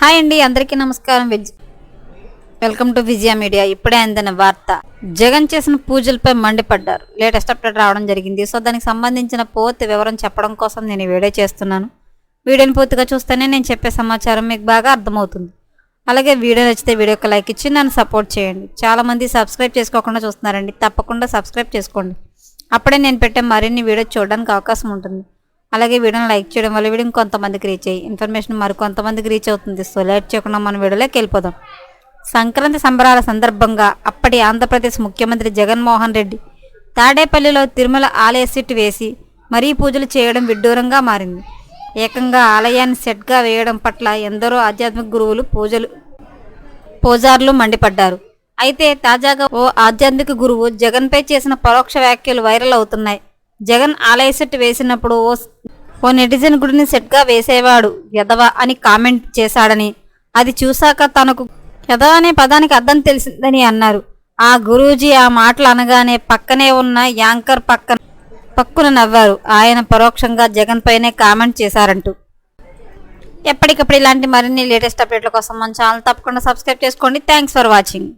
Hi అండి అందరికీ నమస్కారం విజ్. వెల్కమ్ టు విజయ మీడియా ఇప్పుడే అందిన వార్త. జగన్ చేసిన పూజలపై మండిపడ్డారు. లేటెస్ట్ అప్డేట్ రావడం జరిగింది. సో దానికి సంబంధించిన పూర్తి వివరం చెప్పడం కోసం నేను వీడియో చేస్తున్నాను. వీడియోని పూర్తిగా చూస్తేనే నేను చెప్పే సమాచారం మీకు బాగా అర్థమవుతుంది. అలాగే వీడియో నచ్చితే వీడియోకి లైక్ ఇచ్చి నన్ను సపోర్ట్ చేయండి. చాలామంది సబ్స్క్రైబ్ చేసుకోకుండా చూస్తున్నారండి. తప్పకుండా సబ్స్క్రైబ్ చేసుకోండి. అప్పుడే నేను పెట్టే మరిన్ని వీడియో చూడడానికి అవకాశం ఉంటుంది. అలాగే వీడియోని లైక్ చేయడం వల్ల వీడియో కొంతమందికి రీచ్ అయ్యి ఇన్ఫర్మేషన్ మరికొంతమందికి రీచ్ అవుతుంది. సో లేట్ చేయకుండా మనం వీడియోలోకి వెళ్ళిపోదాం. సంక్రాంతి సంబరాల సందర్భంగా అప్పటి ఆంధ్రప్రదేశ్ ముఖ్యమంత్రి జగన్మోహన్ రెడ్డి తాడేపల్లిలో తిరుమల ఆలయ సిట్ వేసి మరీ పూజలు చేయడం విడ్డూరంగా మారింది. ఏకంగా ఆలయాన్ని సెట్గా వేయడం పట్ల ఎందరో ఆధ్యాత్మిక గురువులు పూజలు పూజారులు మండిపడ్డారు. అయితే తాజాగా ఓ ఆధ్యాత్మిక గురువు జగన్పై చేసిన పరోక్ష వ్యాఖ్యలు వైరల్ అవుతున్నాయి. జగన్ ఆలయ సెట్ వేసినప్పుడు ఓ ఓ నెటిజన్ గుడిని సెట్గా వేసేవాడు యదవ అని కామెంట్ చేశాడని. అది చూశాక తనకు యదవ అనే పదానికి అర్థం తెలిసిందని అన్నారు. ఆ గురూజీ ఆ మాటలు అనగానే పక్కనే ఉన్న యాంకర్ పక్కన పక్కున నవ్వారు. ఆయన పరోక్షంగా జగన్ పైనే కామెంట్ చేశారంటూ. ఎప్పటికప్పుడు ఇలాంటి మరిన్ని లేటెస్ట్ అప్డేట్ల కోసం మన ఛానల్ తప్పకుండా సబ్స్క్రైబ్ చేసుకోండి. Thanks for watching.